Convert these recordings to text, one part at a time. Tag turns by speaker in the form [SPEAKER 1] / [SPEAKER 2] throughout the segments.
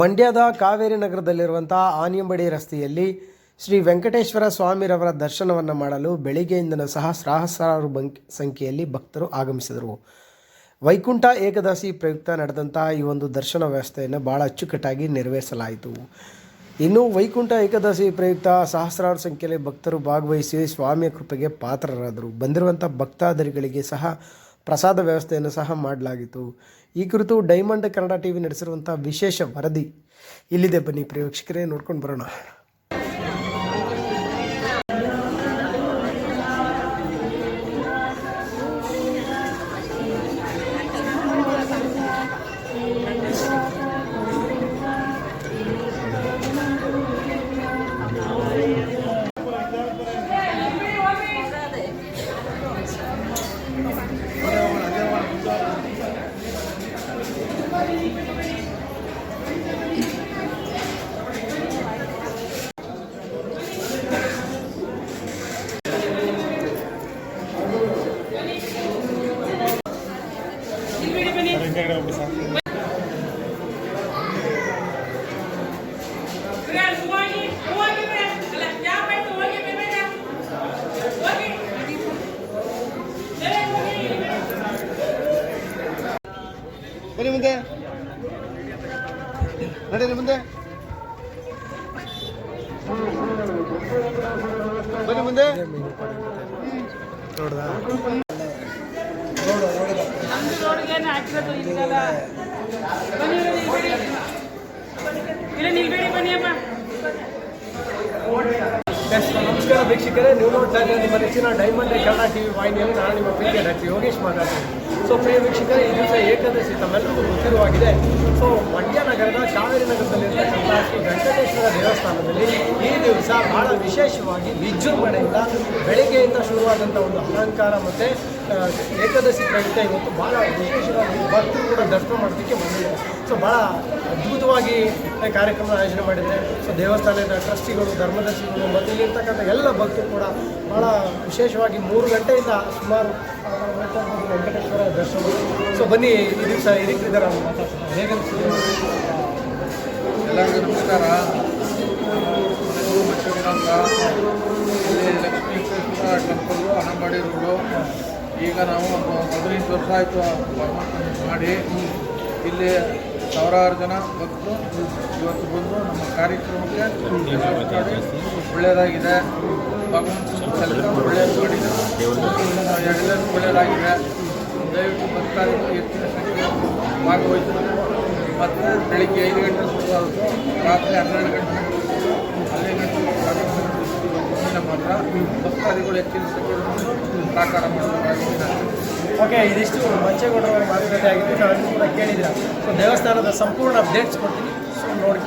[SPEAKER 1] ಮಂಡ್ಯದ ಕಾವೇರಿ ನಗರದಲ್ಲಿರುವಂಥ ಆನಿಯಂಬಡಿ ರಸ್ತೆಯಲ್ಲಿ ಶ್ರೀ ವೆಂಕಟೇಶ್ವರ ಸ್ವಾಮಿರವರ ದರ್ಶನವನ್ನು ಮಾಡಲು ಬೆಳಿಗ್ಗೆಯಿಂದಲೂ ಸಹ ಸಹಸ್ರಾರು ಬಂಕ್ ಸಂಖ್ಯೆಯಲ್ಲಿ ಭಕ್ತರು ಆಗಮಿಸಿದರು. ವೈಕುಂಠ ಏಕದಾಸಿ ಪ್ರಯುಕ್ತ ನಡೆದಂತಹ ಈ ಒಂದು ದರ್ಶನ ವ್ಯವಸ್ಥೆಯನ್ನು ಭಾಳ ಅಚ್ಚುಕಟ್ಟಾಗಿ ನೆರವೇರಿಸಲಾಯಿತು. ಇನ್ನು ವೈಕುಂಠ ಏಕದಾಸಿ ಪ್ರಯುಕ್ತ ಸಹಸ್ರಾರು ಸಂಖ್ಯೆಯಲ್ಲಿ ಭಕ್ತರು ಭಾಗವಹಿಸಿ ಸ್ವಾಮಿಯ ಕೃಪೆಗೆ ಪಾತ್ರರಾದರು. ಬಂದಿರುವಂಥ ಭಕ್ತಾದರಿಗಳಿಗೆ ಸಹ ಪ್ರಸಾದ ವ್ಯವಸ್ಥೆಯನ್ನು ಸಹ ಮಾಡಲಾಗಿತ್ತು. ಈ ಕುರಿತು ಡೈಮಂಡ್ ಕನ್ನಡ ಟಿ ವಿ ನಡೆಸಿರುವಂಥ ವಿಶೇಷ ವರದಿ ಇಲ್ಲಿದೆ ಬನ್ನಿ ಪ್ರೇಕ್ಷಕರೇ ನೋಡ್ಕೊಂಡು ಬರೋಣ.
[SPEAKER 2] ಬನ್ನಿ ಮುಂದೆ. ನಡೀರಿ ಮುಂದೆ. ಬನ್ನಿ ಮುಂದೆ.
[SPEAKER 1] ನೋಡ್ದಾ ನಮಸ್ಕಾರ ವೀಕ್ಷಕರೇ. ನೀವು ನೋಡ್ತಾ ಇದ್ದೀರಾ ನಿಮ್ಮ ನೆಚ್ಚಿನ ಡೈಮಂಡ್ ಕನ್ನಡ ಟಿವಿ ವಾಹಿನಿಯಲ್ಲಿ ನಾನು ನಿಮ್ಮ ಪ್ರೀತಿಯ ಡಾಕ್ಟರ್ ಯೋಗೇಶ್ ಮಾತಾಡ್ತೀನಿ ಸೊ ಪ್ರಿಯ ವೀಕ್ಷಕರೇ, ಈ ದಿವಸ ಏಕಾದಶಿ ತಮ್ಮೆಲ್ಲರಿಗೂ ಗೊತ್ತಿರುವಾಗಿದೆ. ಸೊ ಮಂಡ್ಯ ನಗರದ ಕಾವೇರಿ ನಗರದಲ್ಲಿರ್ತಕ್ಕಂಥ ಶ್ರೀ ವೆಂಕಟೇಶ್ವರ ದೇವಸ್ಥಾನದಲ್ಲಿ ಈ ದಿವಸ ಬಹಳ ವಿಶೇಷವಾಗಿ ವಿಜೃಂಭಣೆಯಿಂದ ಬೆಳಿಗ್ಗೆಯಿಂದ ಶುರುವಾದಂಥ ಒಂದು ಅಲಂಕಾರ ಮತ್ತು ಏಕಾದಶಿ ಪ್ರಯುಕ್ತ ಇವತ್ತು ಭಾಳ ವಿಶೇಷವಾಗಿ ಭಕ್ತರು ಕೂಡ ದರ್ಶನ ಮಾಡೋದಕ್ಕೆ ಬಂದಿದ್ದಾರೆ. ಸೊ ಭಾಳ ಅದ್ಭುತವಾಗಿ ಕಾರ್ಯಕ್ರಮ ಆಯೋಜನೆ ಮಾಡಿದೆ ಸೊ ದೇವಸ್ಥಾನದ ಟ್ರಸ್ಟಿಗಳು, ಧರ್ಮದರ್ಶಿಗಳು, ಮತ್ತು ಇಲ್ಲಿರ್ತಕ್ಕಂಥ ಎಲ್ಲ ಭಕ್ತರು ಕೂಡ ಭಾಳ ವಿಶೇಷವಾಗಿ ಮೂರು ಗಂಟೆಯಿಂದ ಸುಮಾರು ವೆಂಕಟೇಶ್ವರ ದರ್ಶನ ಸೊ ಬನ್ನಿ, ಈ ದಿವಸ ಇದಕ್ಕಿದ್ದಾರೆ ಅವ್ರು ಮಾತಾಡ್ತಾರೆ ಹೇಗೆ?
[SPEAKER 2] ಎಲ್ಲರಿಗೂ ನಮಸ್ಕಾರ. Lakshmikrishna temple Hanambadi road. ಈಗ ನಾವು ಹದಿನೆಂಟು ವರ್ಷ ಆಯಿತು ಮಾಡಿ ಇಲ್ಲಿ ಸಾವಿರಾರು ಜನ ಭಕ್ತರು ಇವತ್ತು ಬಂದು ನಮ್ಮ ಕಾರ್ಯಕ್ರಮಕ್ಕೆ ಒಳ್ಳೆಯದಾಗಿದೆ. ಭಗವಂತನ ಒಳ್ಳೆಯದು ಒಳ್ಳೆಯದಾಗಿದೆ. ದಯವಿಟ್ಟು ಭಕ್ತಾದಿಗಳು ಹೆಚ್ಚಿನ ಸಂಖ್ಯೆಯಲ್ಲಿ ಭಾಗವಹಿಸಬೇಕು. ಮತ್ತು ಬೆಳಿಗ್ಗೆ ಐದು ಗಂಟೆ ಶುರುವಾಗುತ್ತೆ ರಾತ್ರಿ ಹನ್ನೆರಡು ಗಂಟೆ ಅಲ್ಲಿ ಗಂಟೆ ಮಾತ್ರ ಭಕ್ತಾದಿಗಳು ಹೆಚ್ಚಿನ ಸಂಖ್ಯೆಯಲ್ಲಿ ಸಾಕಾರ
[SPEAKER 1] ಓಕೆ ಇದಿಷ್ಟು ಮಂಚೇಗೌಡರ ಮಾತುಕತೆ ಆಗಿದ್ದು ನಾನು ಕೂಡ ಕೇಳಿದ್ರೆ ಸೊ ದೇವಸ್ಥಾನದ ಸಂಪೂರ್ಣ ಅಪ್ಡೇಟ್ಸ್ ಕೊಡ್ತೀನಿ. ಸೊ ನೋಡಿ.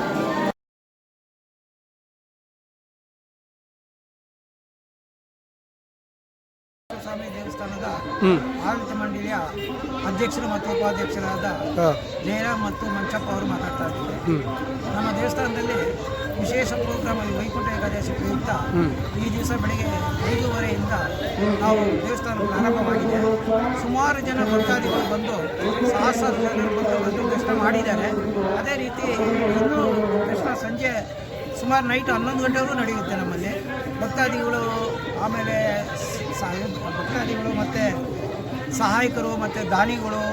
[SPEAKER 3] ಸ್ವಾಮಿ ದೇವಸ್ಥಾನದ
[SPEAKER 1] ಹ್ಞೂ
[SPEAKER 3] ಆಡಳಿತ ಮಂಡಳಿಯ ಅಧ್ಯಕ್ಷರು ಮತ್ತು ಉಪಾಧ್ಯಕ್ಷರಾದ ಜಯರಾಮ್ ಮತ್ತು ಮಂಚಪ್ಪ ಅವರು ಮಾತಾಡ್ತಾ ಇದ್ದಾರೆ. ನಮ್ಮ ದೇವಸ್ಥಾನದಲ್ಲಿ ವಿಶೇಷ ಪ್ರೋಗ್ರಾಮ್ ಅಲ್ಲಿ ವೈಕುಂಠ ಏಕಾದಶಿ ಪ್ರಯುಕ್ತ ಈ ದಿವಸ ಬೆಳಿಗ್ಗೆ ಐದೂವರೆಯಿಂದ ನಾವು ದೇವಸ್ಥಾನ ಪ್ರಾರಂಭವಾಗಿದೆ. ಸುಮಾರು ಜನ ಭಕ್ತಾದಿಗಳು ಬಂದು ಸಹಸ್ರ ಜನರು ಬಂದು ಬಂದು ದರ್ಶನ ಮಾಡಿದ್ದಾರೆ. ಅದೇ ರೀತಿ ಇನ್ನೂ ದರ್ಶನ ಸಂಜೆ ಸುಮಾರು ನೈಟ್ ಹನ್ನೊಂದು ಗಂಟೆವರೆಗೂ ನಡೆಯುತ್ತೆ ನಮ್ಮಲ್ಲಿ. ಭಕ್ತಾದಿಗಳು ಆಮೇಲೆ ಭಕ್ತಾದಿಗಳು ಮತ್ತು ಸಹಾಯಕರು ಮತ್ತು ದಾನಿಗಳು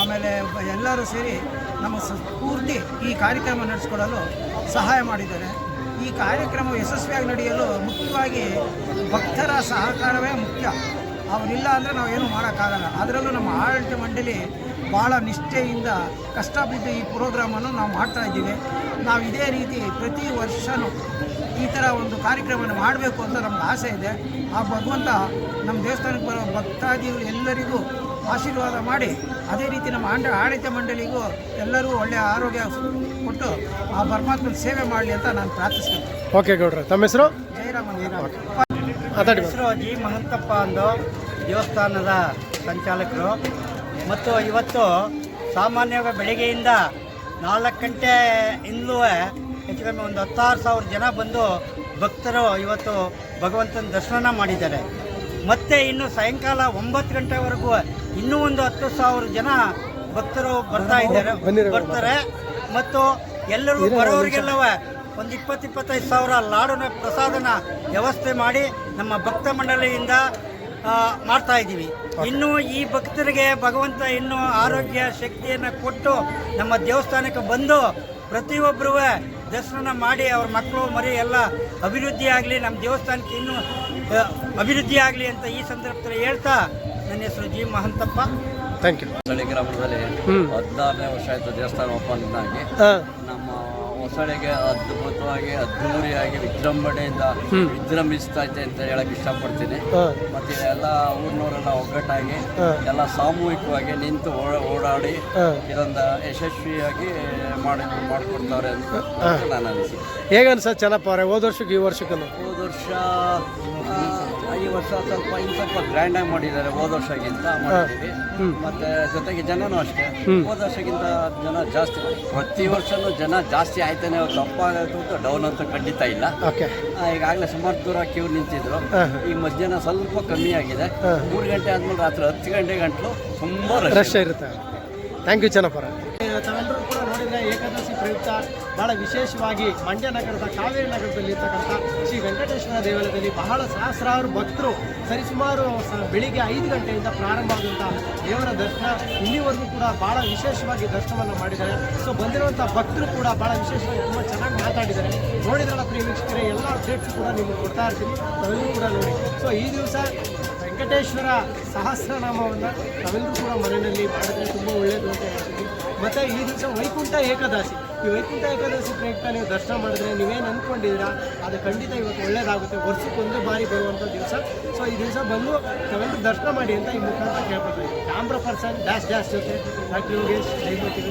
[SPEAKER 3] ಆಮೇಲೆ ಎಲ್ಲರೂ ಸೇರಿ ನಮ್ಮ ಪೂರ್ತಿ ಈ ಕಾರ್ಯಕ್ರಮ ನಡೆಸ್ಕೊಡಲು ಸಹಾಯ ಮಾಡಿದ್ದಾರೆ. ಈ ಕಾರ್ಯಕ್ರಮ ಯಶಸ್ವಿಯಾಗಿ ನಡೆಯಲು ಮುಖ್ಯವಾಗಿ ಭಕ್ತರ ಸಹಕಾರವೇ ಮುಖ್ಯ. ಅವರಿಲ್ಲ ಅಂದರೆ ನಾವೇನು ಮಾಡೋಕ್ಕಾಗಲ್ಲ. ಅದರಲ್ಲೂ ನಮ್ಮ ಆಡಳಿತ ಮಂಡಳಿ ಭಾಳ ನಿಷ್ಠೆಯಿಂದ ಕಷ್ಟಬಿದ್ದು ಈ ಪ್ರೋಗ್ರಾಮನ್ನು ನಾವು ಮಾಡ್ತಾ ಇದ್ದೀವಿ. ನಾವು ಇದೇ ರೀತಿ ಪ್ರತಿ ವರ್ಷವೂ ಈ ಥರ ಒಂದು ಕಾರ್ಯಕ್ರಮವನ್ನು ಮಾಡಬೇಕು ಅಂತ ನಮ್ಗೆ ಆಸೆ ಇದೆ. ಆ ಭಗವಂತ ನಮ್ಮ ದೇವಸ್ಥಾನಕ್ಕೆ ಬರೋ ಭಕ್ತಾದಿಗಳು ಎಲ್ಲರಿಗೂ ಆಶೀರ್ವಾದ ಮಾಡಿ ಅದೇ ರೀತಿ ನಮ್ಮ ಆಂಡ ಆಡಳಿತ ಮಂಡಳಿಗೂ ಎಲ್ಲರೂ ಒಳ್ಳೆಯ ಆರೋಗ್ಯ ಕೊಟ್ಟು ಆ ಪರಮಾತ್ಮನ ಸೇವೆ ಮಾಡಲಿ ಅಂತ ನಾನು ಪ್ರಾರ್ಥಿಸ್ತೀನಿ.
[SPEAKER 1] ಓಕೆ ಗೌಡ್ರೆ ತಮ್ಮ ಹೆಸರು?
[SPEAKER 3] ಜಯರಾಮ ಹೆಸರು ಜಿ ಮಹಂತಪ್ಪ ಅಂದು ದೇವಸ್ಥಾನದ ಸಂಚಾಲಕರು. ಮತ್ತು ಇವತ್ತು ಸಾಮಾನ್ಯವಾಗಿ ಬೆಳಗ್ಗೆಯಿಂದ ನಾಲ್ಕು ಗಂಟೆಯಿಂದಲೂ ಹೆಚ್ಚು ಕಮ್ಮಿ ಒಂದು ಹತ್ತಾರು ಸಾವಿರ ಜನ ಬಂದು ಭಕ್ತರು ಇವತ್ತು ಭಗವಂತನ ದರ್ಶನ ಮಾಡಿದ್ದಾರೆ. ಮತ್ತು ಇನ್ನು ಸಾಯಂಕಾಲ ಒಂಬತ್ತು ಗಂಟೆವರೆಗೂ ಇನ್ನೂ ಒಂದು ಹತ್ತು ಸಾವಿರ ಜನ ಭಕ್ತರು ಬರ್ತಾ ಇದ್ದಾರೆ. ಬರ್ತಾರೆ. ಮತ್ತು
[SPEAKER 4] ಎಲ್ಲರೂ ಬರೋರಿಗೆಲ್ಲವ ಒಂದು ಇಪ್ಪತ್ತು ಇಪ್ಪತ್ತೈದು ಸಾವಿರ ಲಾಡುನ ಪ್ರಸಾದನ ವ್ಯವಸ್ಥೆ ಮಾಡಿ ನಮ್ಮ ಭಕ್ತ ಮಂಡಳಿಯಿಂದ ಮಾಡ್ತಾ ಇದ್ದೀವಿ. ಇನ್ನು ಈ ಭಕ್ತರಿಗೆ ಭಗವಂತ ಇನ್ನೂ ಆರೋಗ್ಯ ಶಕ್ತಿಯನ್ನು ಕೊಟ್ಟು ನಮ್ಮ ದೇವಸ್ಥಾನಕ್ಕೆ ಬಂದು ಪ್ರತಿಯೊಬ್ಬರೂ ದರ್ಶನ ಮಾಡಿ ಅವ್ರ ಮಕ್ಕಳು ಮರಿ ಎಲ್ಲ ಅಭಿವೃದ್ಧಿ ಆಗಲಿ ನಮ್ಮ ದೇವಸ್ಥಾನಕ್ಕೆ ಇನ್ನೂ ಅಭಿವೃದ್ಧಿ ಆಗಲಿ ಅಂತ ಈ ಸಂದರ್ಭದಲ್ಲಿ ಹೇಳ್ತಾ ನನ್ನ ಹೆಸರು G Mahantappa.
[SPEAKER 1] Thank you
[SPEAKER 5] Hosalli ಗ್ರಾಮದಲ್ಲಿ. ಹದಿನಾರನೇ ವರ್ಷ ಆಯಿತು ದೇವಸ್ಥಾನ ಓಪನ್ ಆಗಿ. ನಮ್ಮ ಹೊಸಳಿಗೆ ಅದ್ಭುತವಾಗಿ ಅದ್ಧೂರಿಯಾಗಿ ವಿಜೃಂಭಣೆಯಿಂದ ವಿಜೃಂಭಿಸ್ತಾ ಐತೆ ಅಂತ ಹೇಳಕ್ ಇಷ್ಟಪಡ್ತೀನಿ. ಮತ್ತೆ ಎಲ್ಲ ಊರಿನವರೆಲ್ಲ ಒಗ್ಗಟ್ಟಾಗಿ. ಎಲ್ಲ ಸಾಮೂಹಿಕವಾಗಿ ನಿಂತು ಓಡಾಡಿ ಇದೊಂದು ಯಶಸ್ವಿಯಾಗಿ ಮಾಡಿ ಮಾಡಿಕೊಡ್ತಾರೆ ಅಂತ. ನಾನು ಅನಿಸಿ
[SPEAKER 1] ಹೇಗೆ ಅನ್ಸತ್ತೆ ಚೆನ್ನಪ್ಪ ಅವರೇ ಹೋದ ವರ್ಷಕ್ಕೆ ಈ ವರ್ಷಕ್ಕೂ?
[SPEAKER 5] ವರ್ಷ ಈ ವರ್ಷ ಸ್ವಲ್ಪ ಇನ್ನು ಸ್ವಲ್ಪ ಗ್ರ್ಯಾಂಡ್ ಆಗಿ ಮಾಡಿದ್ದಾರೆ ಹೋದ ವರ್ಷಕ್ಕಿಂತ ಮಾಡಿದ್ದೀವಿ. ಮತ್ತೆ ಜೊತೆಗೆ ಜನನೂ ಅಷ್ಟೇ. ಹೋದ ವರ್ಷಕ್ಕಿಂತ ಜನ ಜಾಸ್ತಿ ಪ್ರತಿ ವರ್ಷನೂ ಜನ ಜಾಸ್ತಿ ಆಯ್ತಾನೆ ತಪ್ಪಾಗೋದು ಅಂತ ಡೌನ್ ಅಂತ ಖಂಡಿತ ಇಲ್ಲ. ಈಗಾಗಲೇ ಸುಮಾರು ದೂರ ಕ್ಯೂ ನಿಂತಿದ್ರು.
[SPEAKER 1] ಈ
[SPEAKER 5] ಈಗ ಮಧ್ಯಾಹ್ನ ಸ್ವಲ್ಪ ಕಮ್ಮಿ ಆಗಿದೆ. ಮೂರು ಗಂಟೆ ಆದ್ಮೇಲೆ ರಾತ್ರಿ ಹತ್ತು ಗಂಟೆ ಗಂಟಲು ತುಂಬಾ
[SPEAKER 1] ರಶ್
[SPEAKER 5] ರಶ್
[SPEAKER 1] ಇರುತ್ತೆ. ಥ್ಯಾಂಕ್ ಯು ಚೆನ್ನಪ್ಪ ಅವರೇ ತಾವೆಲ್ಲರೂ ಕೂಡ ನೋಡಿದ್ರೆ ಏಕಾದಶಿ ಪ್ರಯುಕ್ತ, ಬಹಳ ವಿಶೇಷವಾಗಿ ಮಂಡ್ಯ ನಗರದ ಕಾವೇರಿ ನಗರದಲ್ಲಿ ಇರ್ತಕ್ಕಂಥ ಶ್ರೀ ವೆಂಕಟೇಶ್ವರ ದೇವಾಲಯದಲ್ಲಿ ಬಹಳ ಸಹಸ್ರಾರು ಭಕ್ತರು ಸರಿಸುಮಾರು ಬೆಳಿಗ್ಗೆ ಐದು ಗಂಟೆಯಿಂದ ಪ್ರಾರಂಭ ಆದಂಥ ದೇವರ ದರ್ಶನ ಇಲ್ಲಿವರೆಗೂ ಕೂಡ ಬಹಳ ವಿಶೇಷವಾಗಿ ದರ್ಶನವನ್ನು ಮಾಡಿದ್ದಾರೆ. ಸೊ ಬಂದಿರುವಂಥ ಭಕ್ತರು ಕೂಡ ಬಹಳ ವಿಶೇಷವಾಗಿ ತುಂಬ ಚೆನ್ನಾಗಿ ಮಾತಾಡಿದ್ದಾರೆ. ನೋಡಿದ್ರಲ್ಲ ಪ್ರಿಯ ಎಲ್ಲ ಅಪ್ಡೇಟ್ಸ್ ಕೂಡ ನಿಮಗೆ ಕೊಡ್ತಾ ಇರ್ತೀನಿ. ತಾವೆಲ್ಲರೂ ಕೂಡ ನೋಡಿ. ಸೊ ಈ ದಿವಸ ವೆಂಕಟೇಶ್ವರ ಸಹಸ್ರನಾಮವನ್ನು ತಮಿಳು ಕೂಡ ಮನೆಯಲ್ಲಿ ಮಾಡಿದ್ರೆ ತುಂಬ ಒಳ್ಳೆಯದು ಅಂತ ಹೇಳ್ತೀವಿ ಮತ್ತು ಈ ದಿವಸ ವೈಕುಂಠ ಏಕಾದಶಿ. ಈ ವೈಕುಂಠ ಏಕಾದಶಿ ಪ್ರಯುಕ್ತ ನೀವು ದರ್ಶನ ಮಾಡಿದ್ರೆ ನೀವೇನು ಅಂದ್ಕೊಂಡಿದ್ದೀರಾ ಅದು ಖಂಡಿತ ಇವತ್ತು ಒಳ್ಳೆಯದಾಗುತ್ತೆ ವರ್ಷಕ್ಕೊಂದು ಬಾರಿ ಬರುವಂಥ ದಿವಸ. ಸೊ ಈ ದಿವಸ ಬಂದು ನಾವೆಲ್ಲರೂ ದರ್ಶನ ಮಾಡಿ ಅಂತ ಈ ಮುಖಾಂತರ ಕೇಳ್ಕೊಳ್ತೀವಿ ಕ್ಯಾಮ್ರಾ ಪರ್ಸನ್ ಡ್ಯಾಶ್ ಡ್ಯಾಶ್ ಜೊತೆ. ಡಾಕ್ಟರ್ ಯೋಗೇಶ್ ಜೈಮತಿ